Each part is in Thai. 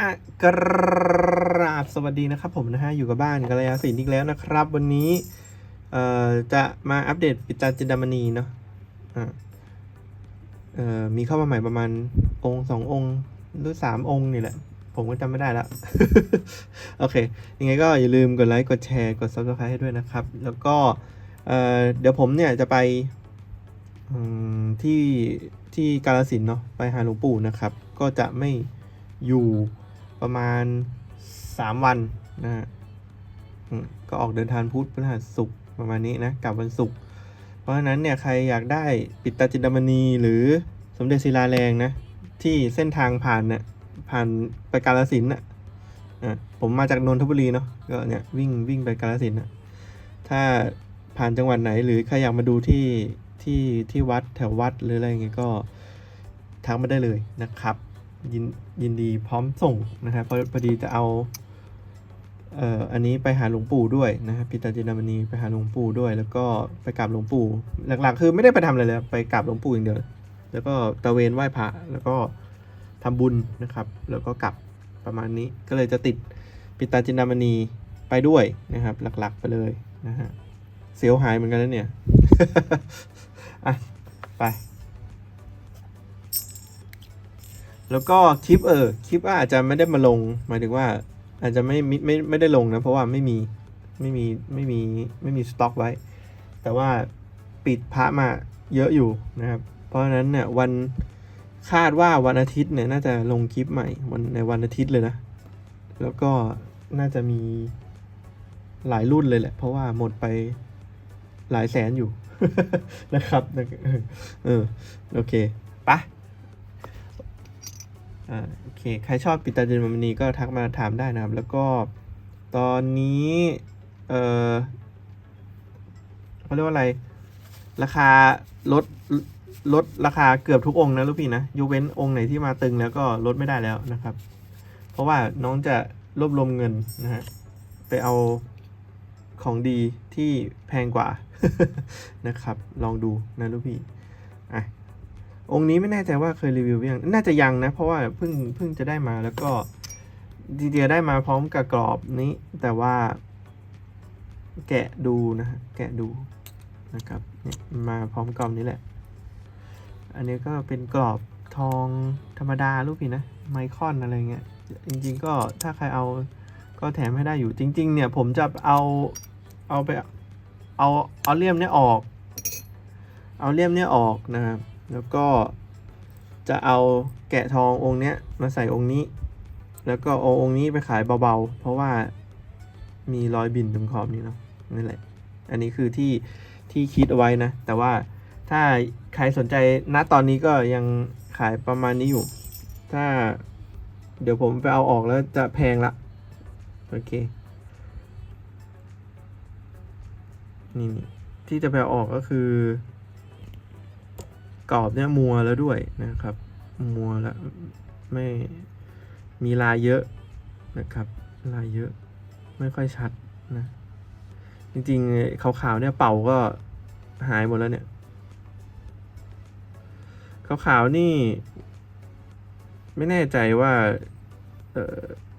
อะกราบสวัสดีนะครับผมนะฮะอยู่กับบ้านกัลยาศิลป์อีกแล้วนะครับ วันนี้เอ่อจะมาอัปเดตปิตาจินดามณีเนาะอะเอ่อมีเข้ามาใหม่ประมาณองค์สององค์หรือสามองค์นี่แหละ ผมก็จำไม่ได้ละโอเค ยังไงก็อย่าลืมกดไลค์กดแชร์กด subscribe ให้ด้วยนะครับ แล้วก็เอ่อเดี๋ยวผมเนี่ยจะไปที่ที่กาลสินเนาะไปหาหลวงปู่นะครับ ก็จะไม่อยู่ ประมาณ 3 วันนะฮะก็ออกเดินทางพุธพฤหัสศุกร์ประมาณนี้นะกลับวันศุกร์เพราะฉะนั้นเนี่ยใครอยากได้ปิดตาจินดามณีหรือสมเด็จศิลาแรงนะที่เส้นทางผ่านเนี่ยผ่านไปกาลสินนะอะผมมาจากนนทบุรีเนาะก็เนี่ยวิ่งวิ่งไปกาลสินธุ์น่ะถ้าผ่านจังหวัดไหนหรือใครอยากมาดูที่ที่ที่วัดแถววัดหรืออะไรเงี้ยก็ทักมาได้เลยนะครับ ยินยินดีพร้อมส่งนะครับพอพอดีจะเอาเอ่ออันนี้ไปหาหลวงปู่ด้วยนะครับพิตาจินามณีไปหาหลวงปู่ด้วย แล้วก็ไปกราบหลวงปู่ หลักๆ คือไม่ได้ไปทำอะไรเลยไปกราบหลวงปู่อย่างเดียวแล้วก็ตะเวนไหว้พระแล้วก็ทำบุญนะครับ แล้วก็กลับประมาณนี้ก็เลยจะติดปิตาจินดามณีไปด้วยนะครับ หลักๆไปเลยนะฮะเสียวหายเหมือนกันนะเนี่ยอะไป แล้วก็คลิปเออคลิปอาจจะไม่ได้มาลงหมายถึงว่า อาจจะไม่ไม่ไม่ไม่ได้ลงนะเพราะว่าไม่มีไม่มีไม่มีไม่มีสต็อกไว้ แต่ว่าปิดพระมาเยอะอยู่นะครับ เพราะฉะนั้นเนี่ยวันคาดว่าวันอาทิตย์เนี่ยน่าจะลงคลิปใหม่วันในวันอาทิตย์เลยนะ แล้วก็น่าจะมีหลายรุ่นเลยแหละ เพราะว่าหมดไปหลายแสนอยู่นะครับ เออเออโอเคไปะ อ่าโอเค ใครชอบปิตาเจนมันนีก็ทักมาถามได้นะครับ แล้วก็ตอนนี้ เออเขาเรียกว่าอะไร ราคาลดลดราคาเกือบทุกองค์นะลูกพี่นะยกเว้นองค์ไหนที่มาตึงแล้วก็ลดไม่ได้แล้วนะครับ เพราะว่าน้องจะรวบรวมเงินนะฮะไปเอาของดีที่แพงกว่านะครับ ลองดูนะลูกพี่อะ องค์นี้ไม่แน่ใจว่าเคยรีวิวยัง น่าจะยังนะ เพราะว่าเพิ่งเพิ่งจะได้มาแล้วก็ดีเดียได้มาพร้อมกับกรอบนี้ แต่ว่า แกะดูนะฮะแกะดูนะครับเนี่ยมาพร้อมกรอบนี้แหละ อันนี้ก็เป็นกรอบทองธรรมดาลูกพี่นะ ไมคอนอะไรเงี้ย จริง ๆ ก็ถ้าใครเอาก็แถมให้ได้อยู่จริง ๆ เนี่ย ผมจะเอาเอาไปเอาเอาเลี่ยมเนี้ยออก เอาเลี่ยมเนี้ยออกนะครับ แล้วก็จะเอาแกะทององค์เนี้ยมาใส่องค์นี้ แล้วก็เอาองค์นี้ไปขายเบาๆ เพราะว่ามีรอยบินตรงขอบนี้เนาะนั่นแหละ อันนี้คือที่ที่คิดเอาไว้นะ แต่ว่าถ้าใครสนใจณตอนนี้ก็ยังขายประมาณนี้อยู่ ถ้าเดี๋ยวผมไปเอาออกแล้วจะแพงละ โอเค นี่นี่ที่จะไปเอาออกก็คือ กรอบเนี่ยมัวแล้วด้วยนะครับ มัวแล้วไม่มีลายเยอะนะครับ ลายเยอะไม่ค่อยชัดนะจริงๆขาวๆเนี่ยเป่าก็หายหมดแล้วเนี่ยขาวๆนี่ ไม่แน่ใจว่าเออ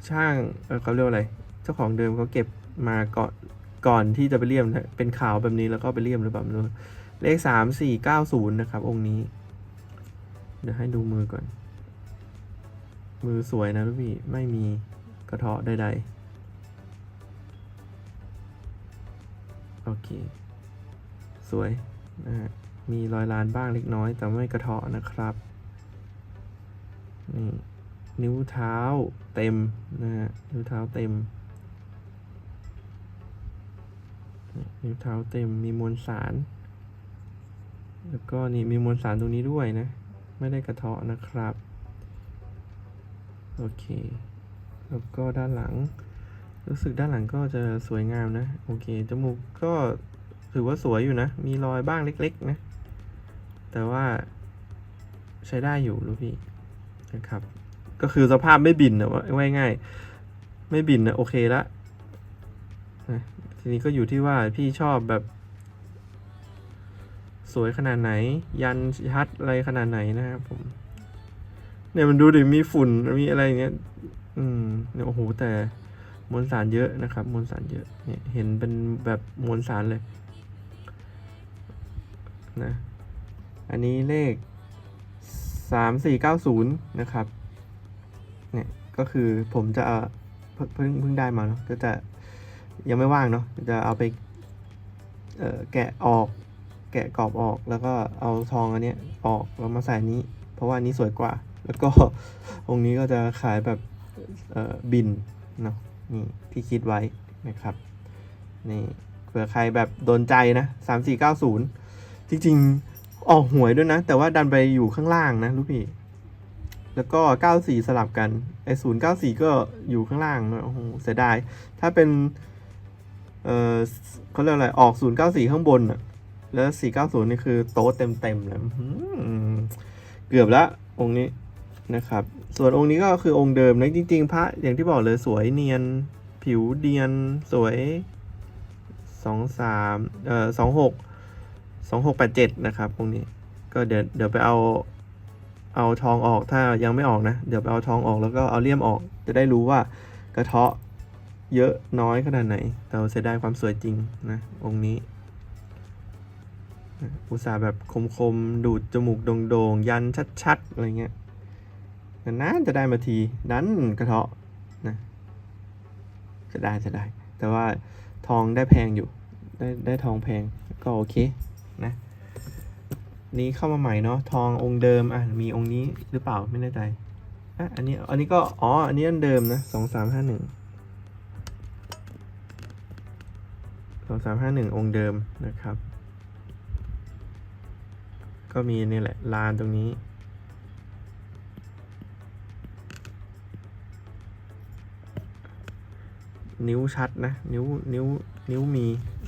ช่างเเขาเรียกว่าอะไร เจ้าของเดิมเขาเก็บมาก่อน ก่อนที่จะไปเลี่ยมนะเป็นขาวแบบนี้แล้วก็ไปเลี่ยมหรือเปล่าไม่รู้เลขสามสี่เก้าศูนย์นะครับ องค์นี้ เดี๋ยวให้ดูมือก่อน มือสวยนะลูกพี่ไม่มีกระเทาะใดๆ โอเค สวยนะฮะมีรอยลานบ้างเล็กน้อย แต่ไม่กระเทาะนะครับนี่นิ้วเท้าเต็มนะฮะนิ้วเท้าเต็ม นิ้วเท้าเต็มมีมวลสาร แล้วก็นี่มีมวลสารตรงนี้ด้วยนะ ไม่ได้กระเทาะนะครับ โอเค แล้วก็ด้านหลัง รู้สึกด้านหลังก็จะสวยงามนะ โอเค จมูกก็ถือว่าสวยอยู่นะ มีรอยบ้างเล็กๆนะ แต่ว่าใช้ได้อยู่ลูกพี่นะครับ ก็คือสภาพไม่บินนะว่าง่าย ไม่บินนะโอเคละ ทีนี้ก็อยู่ที่ว่าพี่ชอบแบบ สวยขนาดไหน ยันชัดอะไรขนาดไหนนะครับผม เนี่ยมันดูดิมีฝุ่นมีอะไรอย่างเงี้ย อืมเนี่ยโอ้โหแต่มวลสารเยอะนะครับ มวลสารเยอะเนี่ยเห็นเป็นแบบมวลสารเลยนะอันนี้เลขสามสี่เก้าศูนย์นะครับ เนี่ย ก็คือผมจะเอาเพิ่งเพิ่งเพิ่งได้มาเนาะก็จะ ยังไม่ว่างเนาะจะเอาไปเออแกะออก แกะกรอบออกแล้วก็เอาทองอันเนี้ยออกแล้วมาใส่นี้ เพราะว่านี้สวยกว่า แล้วก็องค์นี้ก็จะขายแบบเออบินเนาะนี่ที่คิดไว้นะครับนี่เผื่อใครแบบโดนใจนะสามสี่เก้าศูนย์จริงๆ ออกหวยด้วยนะ แต่ว่าดันไปอยู่ข้างล่างนะลูกพี่ แล้วก็เก้าสี่สลับกันไอ้ศูนย์เก้าสี่ก็อยู่ข้างล่างโอ้โหเสียดาย ถ้าเป็น เออเขาเรียกอะไร ออกศูนย์เก้าสี่ข้างบนอะแล้วสี่เก้าศูนย์นี่คือโต๊ะเต็มเต็มๆเลยเกือบละองค์นี้นะครับ ส่วนองค์นี้ก็คือองค์เดิมนะจริง ๆ พระอย่างที่บอกเลยสวยเนียน ผิวเดียน สวยสองสามเอ่อสองหกสองหกแปดเจ็ดนะครับองค์นี้ ก็เดี๋ยวเดี๋ยวไปเอาเอาทองออกถ้ายังไม่ออกนะ เดี๋ยวไปเอาทองออกแล้วก็เอาเลี่ยมออกจะได้รู้ว่ากระเทาะ เยอะน้อยขนาดไหนแต่เสียดายความสวยจริงนะ องค์นี้ อุตส่าห์แบบคมๆ ดูดจมูกโด่งๆ ยันชัดๆ อะไรเงี้ยนานจะได้มาทีดันกระเทาะนะจะได้จะได้ แต่ว่าทองได้แพงอยู่ ได้ได้ทองแพงก็โอเคนะนี้เข้ามาใหม่เนาะทององค์เดิมอะมีองค์นี้หรือเปล่าไม่แน่ใจอะอันนี้อันนี้ก็อ๋ออันนี้อันเดิมนะสองสามห้าหนึ่ง องสามห้าหนึ่งองค์เดิมนะครับ ก็มีนี่แหละลานตรงนี้ นิ้วชัดนะ นิ้วนิ้วนิ้วมี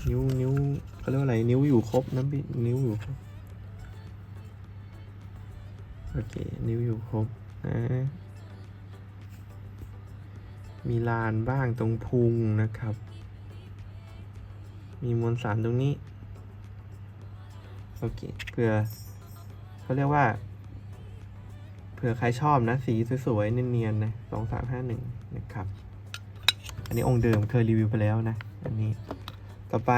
นิ้วนิ้วเขาเรียกว่าอะไร นิ้วอยู่ครบนะพี่นิ้วอยู่ครบโอเค นิ้วอยู่ครบนะมีลานบ้างตรงพุงนะครับ มีมวลสารตรงนี้ โอเคเผื่อเขาเรียกว่า เผื่อใครชอบนะ สีสวยๆ เนียนๆ นะสองสามห้าหนึ่งนะครับ อันนี้องค์เดิมเคยรีวิวไปแล้วนะ อันนี้ ต่อไป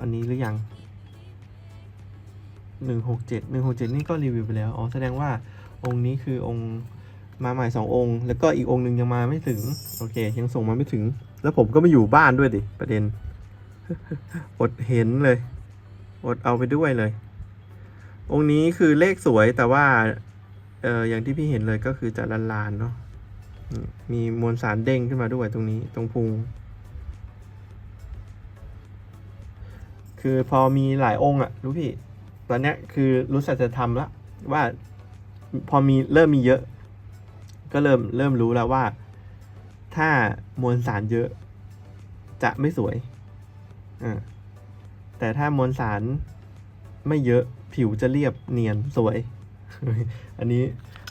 อันนี้หรือยังหนึ่งหกเจ็ดหนึ่งหกเจ็ดนี่ก็รีวิวไปแล้ว อ๋อ แสดงว่าองค์นี้คือองค์มาใหม่สององค์ แล้วก็อีกองค์หนึ่งยังมาไม่ถึง โอเค ยังส่งมาไม่ถึง แล้วผมก็ไม่อยู่บ้านด้วยดิ ประเด็น อดเห็นเลย อดเอาไปด้วยเลย องค์นี้คือเลขสวยแต่ว่า เอออย่างที่พี่เห็นเลยก็คือจะลานๆเนาะมีมวลสารเด้งขึ้นมาด้วยตรงนี้ตรงพุง คือพอมีหลายองค์อะรู้พี่ ตอนเนี้ยคือรู้สัจธรรมล้วว่าพอมีเริ่มมีเยอะ ก็เริ่มเริ่มรู้แล้วว่า ถ้ามวลสารเยอะ จะไม่สวย แต่ถ้ามวลสารไม่เยอะผิวจะเรียบเนียนสวย อันนี้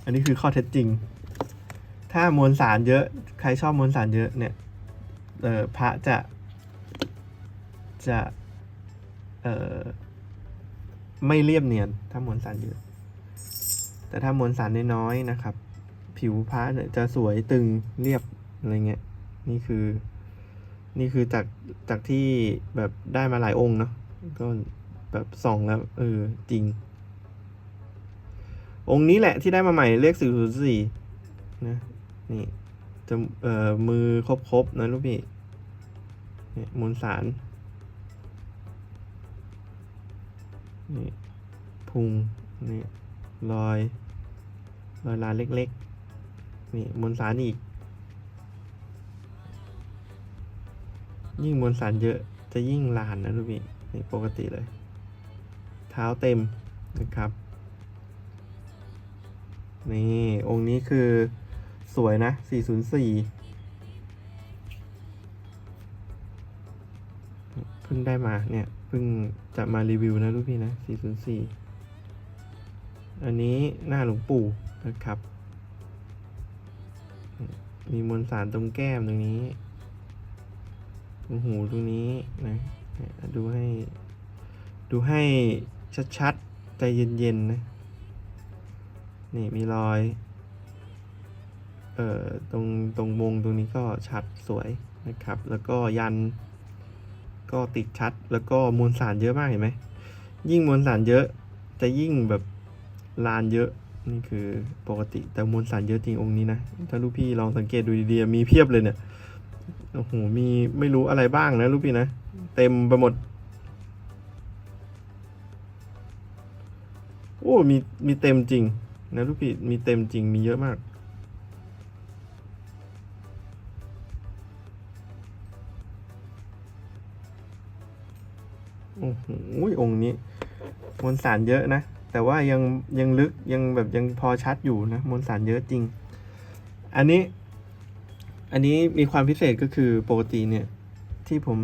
อันนี้คือข้อเท็จจริง ถ้ามวลสารเยอะ ใครชอบมวลสารเยอะเนี่ยเออพระจะจะเออไม่เรียบเนียน ถ้ามวลสารเยอะ แต่ถ้ามวลสารน้อยๆนะครับ ผิวพระเนี่ยจะสวยตึงเรียบอะไรเงี้ยนี่คือ นี่คือจากจากที่แบบได้มาหลายองค์เนาะก็แบบส่องแล้วเออจริง องค์นี้แหละที่ได้มาใหม่เลขสี่ศูนย์สี่นะนี่จะเอ่อมือครบๆนะลูกพี่เนี่ยมวลสารนี่พุงนี่รอย รอยลานเล็กๆ นี่มวลสารอีก ยิ่งมวลสารเยอะจะยิ่งลานนะลูกพี่นี่ปกติเลย เท้าเต็มนะครับ นี่องค์นี้คือสวยนะ 404 เพิ่งได้มาเนี่ย เพิ่งจะมารีวิวนะลูกพี่นะ 404 อันนี้หน้าหลวงปู่นะครับ มีมวลสารตรงแก้มตรงนี้ ตรงหูตรงนี้นะดูให้ ดูให้ชัดๆ ใจเย็นๆนะ นี่มีรอย เอ่อ ตรงตรงวงตรงนี้ก็ชัดสวยนะครับ แล้วก็ยัน ก็ติดชัด แล้วก็มวลสารเยอะมากเห็นไหม ยิ่งมวลสารเยอะ จะยิ่งแบบลานเยอะนี่คือปกติแต่มวลสารเยอะจริงองค์นี้นะ ถ้าลูกพี่ลองสังเกตดูดีๆมีเพียบเลยเนี่ย โอ้โห มีไม่รู้อะไรบ้างนะลูกพี่นะ เต็มไปหมด โอ้ มีมีเต็มจริง นะลูกพี่ มีเต็มจริง มีเยอะมาก โอ้โห องค์นี้ มวลสารเยอะนะ แต่ว่ายังยังลึกยังแบบยังพอชัดอยู่นะ มวลสารเยอะจริง อันนี้ อันนี้มีความพิเศษก็คือปกติเนี่ย ที่ผม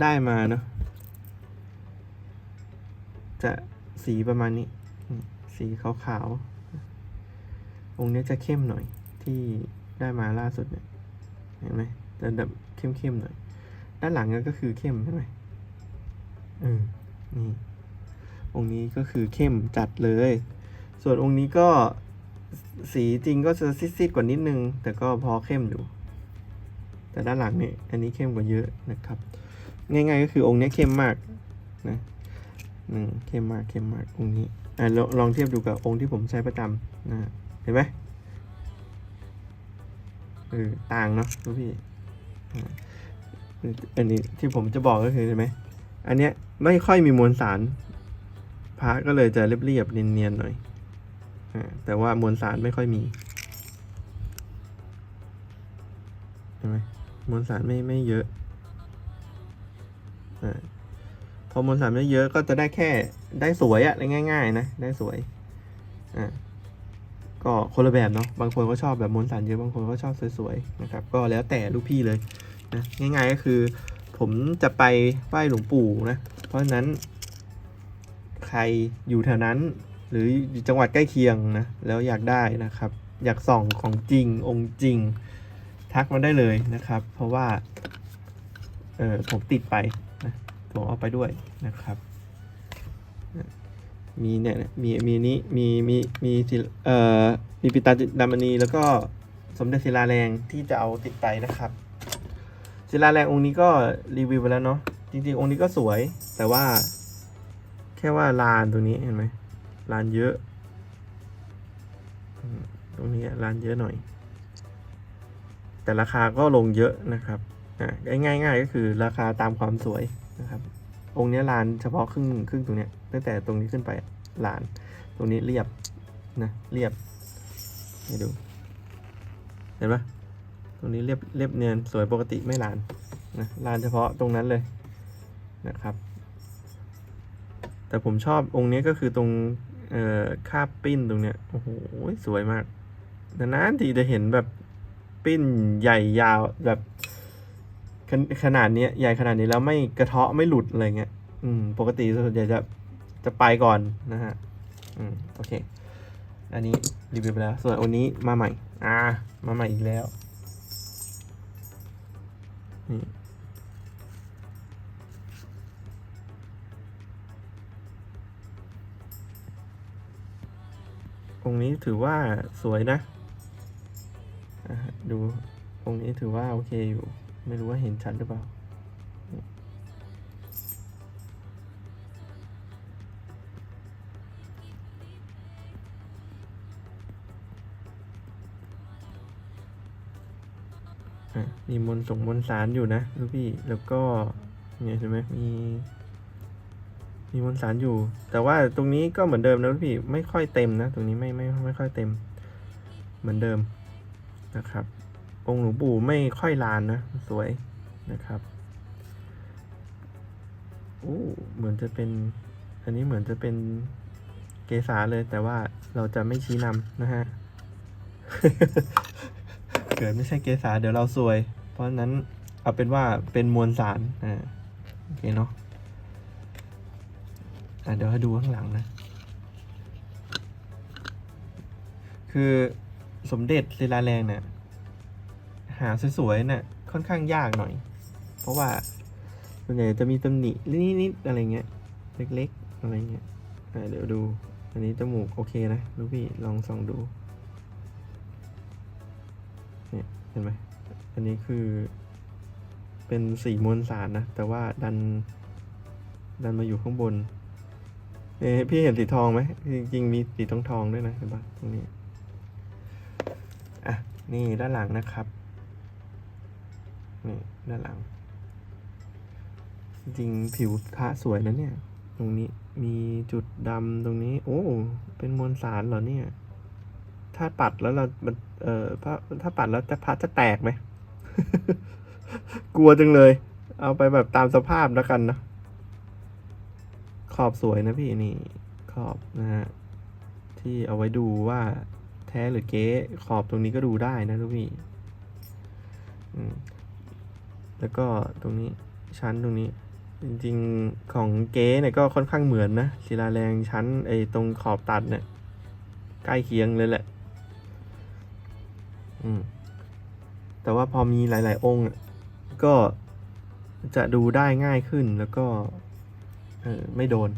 ได้มาเนาะจะสีประมาณนี้ สีขาวๆองค์นี้จะเข้มหน่อยที่ได้มาล่าสุดเนี่ยเห็นไหมจะแบบเข้มๆหน่อย ด้านหลังก็คือเข้มใช่ไหมเออนี่องค์นี้ก็คือเข้มจัดเลย ส่วนองค์นี้ก็ สีจริงก็จะซีดๆกว่านิดนึง แต่ก็พอเข้มอยู่ แต่ด้านหลังเนี่ยอันนี้เข้มกว่าเยอะนะครับ ง่ายๆก็คือองค์นี้เข้มมากนะอืมเข้มมากเข้มมากองค์นี้อะลองลองเทียบดูกับองค์ที่ผมใช้ประจำนะเห็นไหมเออต่างเนาะลูกพี่อันนี้ที่ผมจะบอกก็คือเห็นไหมอันเนี้ยไม่ค่อยมีมวลสารพระก็เลยจะเรียบๆเนียนๆหน่อย แต่ว่ามวลสารไม่ค่อยมีเห็นไหมมวลสารไม่ไม่เยอะอพอมวลสารไม่เยอะก็จะได้แค่ได้สวยอะง่าย ๆ นะ ได้สวยอ่าก็คนละแบบเนาะบางคนก็ชอบแบบมวลสารเยอะบางคนก็ชอบสวยๆนะครับ ก็แล้วแต่ลูกพี่เลยนะง่ายๆก็คือ ผมจะไปไหว้หลวงปู่นะ เพราะฉะนั้นใครอยู่แถวนั้น หรือจังหวัดใกล้เคียงนะแล้วอยากได้นะครับ อยากส่องของจริงองค์จริง ทักมาได้เลยนะครับ เพราะว่าเออผมติดไปนะผมเอาไปด้วยนะครับ มีเนี่ยมีมีนี้มีมีมีศิลเอ่อมีปิตาจิดามณีแล้วก็สมเด็จศิลาแรงที่จะเอาติดไปนะครับ ศิลาแรงองค์นี้ก็รีวิวไปแล้วเนาะจริงๆองค์นี้ก็สวยแต่ว่า แค่ว่าลานตรงนี้เห็นไหม ลานเยอะ ตรงนี้ลานเยอะหน่อย แต่ราคาก็ลงเยอะนะครับอ่าง่ายๆก็คือราคาตามความสวยนะครับ องค์นี้ลานเฉพาะครึ่งครึ่งตรงเนี้ยตั้งแต่ตรงนี้ขึ้นไปลาน ตรงนี้เรียบนะเรียบให้ดู เห็นปะตรงนี้เรียบเรียบเนียนสวยปกติไม่ลานนะลานเฉพาะตรงนั้นเลยนะครับ แต่ผมชอบองค์นี้ก็คือตรง เอ่อคาบปิ้นตรงเนี้ยโอ้โหสวยมากนานๆทีจะเห็นแบบปิ้นใหญ่ยาวแบบขนขนาดเนี้ยใหญ่ขนาดนี้แล้วไม่กระเทาะไม่หลุดอะไรเงี้ยอืมปกติส่วนใหญ่จะจะไปก่อนนะฮะอืมโอเค อันนี้รีวิวไปแล้ว ส่วนอันนี้มาใหม่ อ่า มาใหม่อีกแล้วนี่ องค์นี้ถือว่าสวยนะอะดูองค์นี้ถือว่าโอเคอยู่ ไม่รู้ว่าเห็นชัดหรือเปล่าอะมีมนส่งมนสารอยู่นะลูกพี่ แล้วก็เนี่ยใช่ไหมมี มีมวลสารอยู่ แต่ว่าตรงนี้ก็เหมือนเดิมนะพี่ไม่ค่อยเต็มนะ ตรงนี้ไม่ไม่ไม่ค่อยเต็ม เหมือนเดิมนะครับ องค์หลวงปู่ไม่ค่อยลานนะ สวยนะครับโอ้เหมือนจะเป็น อันนี้เหมือนจะเป็นเกษาเลย แต่ว่าเราจะไม่ชี้นำนะฮะเกิดไม่ใช่เกษาเดี๋ยวเราซวย เพราะฉะนั้นเอาเป็นว่าเป็นมวลสารอ่าโอเคเนาะ อะเดี๋ยวให้ดูข้างหลังนะ คือสมเด็จศิลาแรงเนี่ยหาสวยๆเนี่ยค่อนข้างยากหน่อย เพราะว่าส่วนใหญ่จะมีตำหนินิดๆอะไรเงี้ย เล็กๆอะไรเงี้ยอะเดี๋ยวดู อันนี้จมูกโอเคนะลูกพี่ลองส่องดูเห็นไหมอันนี้คือเป็นสีมวลสารนะ แต่ว่าดัน ดันมาอยู่ข้างบน เอะพี่เห็นสีทองไหมจริงๆมีสีทองทองด้วยนะเห็นปะตรงนี้อะนี่ด้านหลังนะครับนี่ด้านหลัง จริงผิวพระสวยนะเนี่ย ตรงนี้มีจุดดำตรงนี้ โอ้เป็นมวลสารเหรอเนี่ย ถ้าปัดแล้วเราเอ่อถ้าถ้าปัดแล้วจะพระจะแตกไหม กลัวจังเลย เอาไปแบบตามสภาพแล้วกันนะ ขอบสวยนะพี่นี่ขอบนะฮะที่เอาไว้ดูว่าแท้หรือเก๊ขอบตรงนี้ก็ดูได้นะทุกพี่แล้วก็ตรงนี้ชั้นตรงนี้ จริงๆของเก๊เนี่ยก็ค่อนข้างเหมือนนะศิลาแรงชั้นไอ้ตรงขอบตัดเนี่ยใกล้เคียงเลยแหละ อืม แต่ว่าพอมีหลาย ๆ องค์ ก็จะดูได้ง่ายขึ้นแล้วก็ เออไม่โดน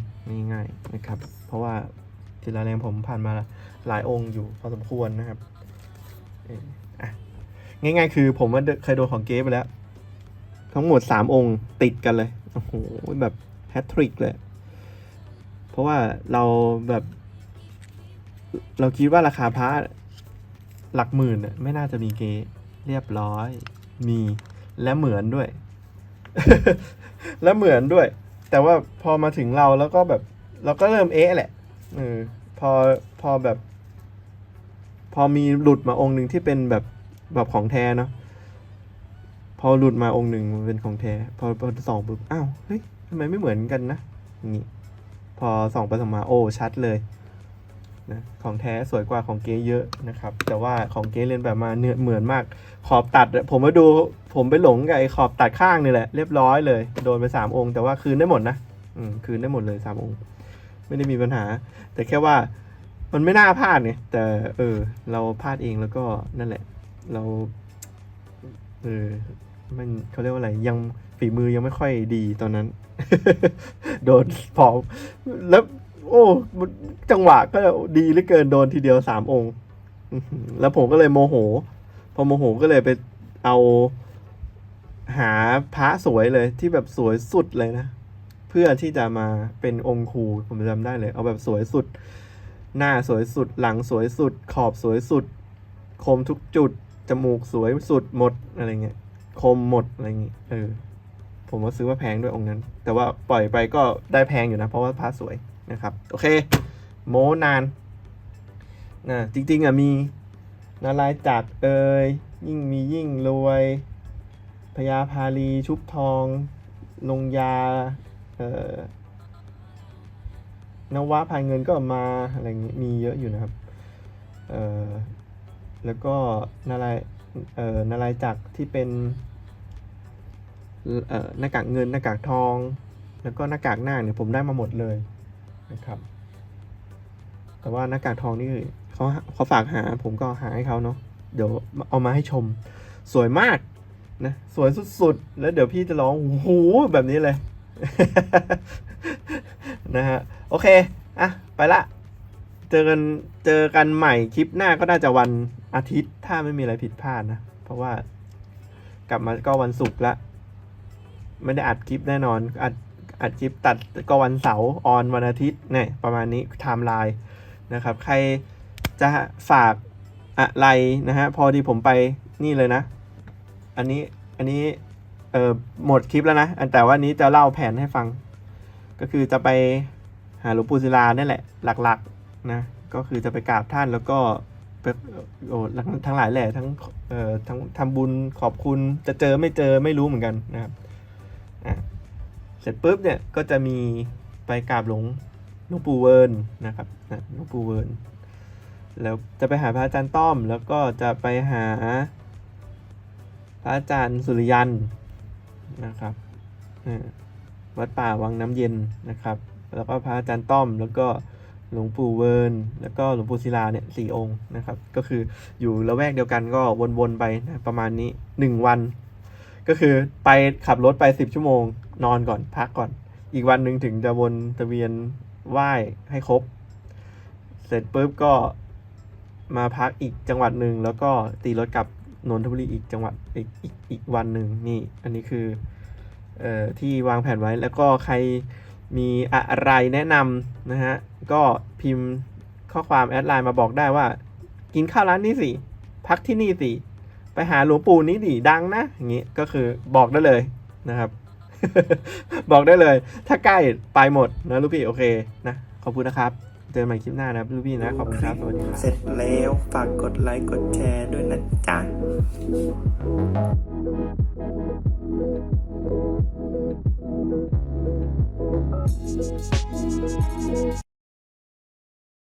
ง่ายๆนะครับ เพราะว่าศิลาแรงผมผ่านมาหลายองค์อยู่พอสมควรนะครับเอ,อะง่ายๆ คือผมว่าเคยโดนของเก๊ไปแล้ว ทั้งหมดสามองค์ติดกันเลย โอ้โห แบบแฮตทริกเลย เพราะว่าเราแบบ เราคิดว่าราคาพระหลักหมื่นน่ะไม่น่าจะมีเก๊เรียบร้อย มีและเหมือนด้วย และเหมือนด้วย แต่ว่าพอมาถึงเราแล้วก็แบบ เราก็เริ่มเอ๊ะแหละเออพอพอแบบ พอมีหลุดมาองค์หนึ่งที่เป็นแบบแบบของแท้เนาะพอหลุดมาองค์หนึ่งมันเป็นของแท้ พอพอส่องปุ๊บอ้าวเฮ้ยทำไมไม่เหมือนกันนะนี่พอส่องไปสองมาโอ้ชัดเลย นะของแท้สวยกว่าของเก๊เยอะนะครับ แต่ว่าของเก๊เรียนแบบมาเนื้อเหมือนมาก ขอบตัดผมมาดูผมไปหลงกับไอ้ขอบตัดข้างนี่แหละเรียบร้อยเลยโดนไปสามองค์ แต่ว่าคืนได้หมดนะอืมคืนได้หมดเลยสามองค์ ไม่ได้มีปัญหา แต่แค่ว่ามันไม่น่าพลาดไงแต่เออ เราพลาดเองแล้วก็นั่นแหละ เราเออมันเขาเรียกว่าอะไรยังฝีมือยังไม่ค่อยดีตอนนั้น โดนพอแล้ว โอ้ จังหวะก็ดีเหลือเกินโดนทีเดียวสามองค์ แล้วผมก็เลยโมโห พอโมโหก็เลยไปเอาหาพระสวยเลยที่แบบสวยสุดเลยนะ เพื่อที่จะมาเป็นองค์ครูผมจำได้เลย เอาแบบสวยสุด หน้าสวยสุด หลังสวยสุด ขอบสวยสุด คมทุกจุด จมูกสวยสุดหมดอะไรเงี้ย คมหมดอะไรเงี้ยเออผมว่าซื้อว่าแพงด้วยองค์นั้น แต่ว่าปล่อยไปก็ได้แพงอยู่นะ เพราะว่าพระสวย นะครับ โอเค โมนานนะจริงๆอะมีนารายจักรเอ่ยยิ่งมียิ่งรวยพญาพาลีชุบทอง ลงยาเอ่อนวะพายเงินก็มาอะไรอย่างงี้มีเยอะอยู่นะครับเอ่อแล้วก็นารายเอ่อนารายจักรที่เป็นเอ่อหน้ากากเงินหน้ากากทอง แล้วก็หน้ากากหน้าเนี่ยผมได้มาหมดเลย นะครับ แต่ว่าหน้ากากทองนี่เขาเขาฝากหา ผมก็หาให้เขาเนาะเดี๋ยวเอามาให้ชม สวยมากนะสวยสุดๆ แล้วเดี๋ยวพี่จะร้องโอ้โหแบบนี้เลย นะฮะ โอเค อะ ไปละ เจอกันเจอกันใหม่คลิปหน้าก็น่าจะวันอาทิตย์ถ้าไม่มีอะไรผิดพลาดนะ เพราะว่ากลับมาก็วันศุกร์ละ ไม่ได้อัดคลิปแน่นอนอัด อัดคลิปตัดก็วันเสาร์ออนวันอาทิตย์เนี่ยประมาณนี้ไทม์ไลน์นะครับใครจะฝากอะไรนะฮะพอดีผมไปนี่เลยนะ อันนี้อันนี้เออหมดคลิปแล้วนะอันแต่ว่านี้จะเล่าแผนให้ฟัง ก็คือจะไปหาหลวงปู่ศิลาเนี่ยแหละ หลักๆนะก็คือจะไปกราบท่านแล้วก็ไปโอ้ทั้งหลายแหละทั้งเอ่อทั้งทำบุญขอบคุณจะเจอไม่เจอไม่รู้เหมือนกันนะครับอะ เสร็จปุ๊บเนี่ยก็จะมีไปกราบหลวงหลวงปู่เวิร์นนะครับหลวงปู่เวิร์นแล้วจะไปหาพระอาจารย์ต้อม แล้วก็จะไปหาพระอาจารย์สุริยันนะครับวัดป่าวังน้ำเย็นนะครับ แล้วก็พระอาจารย์ต้อม แล้วก็หลวงปู่เวิร์นแล้วก็หลวงปู่ศิลาเนี่ยสี่องค์นะครับ ก็คืออยู่ละแวกเดียวกันก็วนๆไปนะประมาณนี้หนึ่งวัน ก็คือไปขับรถไปสิบชั่วโมง นอนก่อนพักก่อน อีกวันหนึ่งถึงจะวนตะเวียนไหว้ให้ครบ เสร็จปุ๊บก็มาพักอีกจังหวัดหนึ่งแล้วก็ตีรถกลับนนทบุรีอีกจังหวัดอีกอีกอีกวันหนึ่งนี่ อันนี้คือเอ่อที่วางแผนไว้แล้วก็ใครมีอะไรแนะนำนะฮะก็พิมพ์ข้อความแอดไลน์มาบอกได้ว่า กินข้าวร้านนี้สิ พักที่นี่สิ ไปหาหลวงปู่นี้ดิดังนะ อย่างนี้ก็คือบอกได้เลยนะครับ บอกได้เลย ถ้าใกล้ไปหมดนะลูกพี่โอเคนะขอบคุณนะครับเจอกันใหม่คลิปหน้านะครับลูกพี่นะขอบคุณครับสวัสดีครับ เสร็จแล้วฝากกดไลค์กดแชร์ด้วยนะจ๊ะ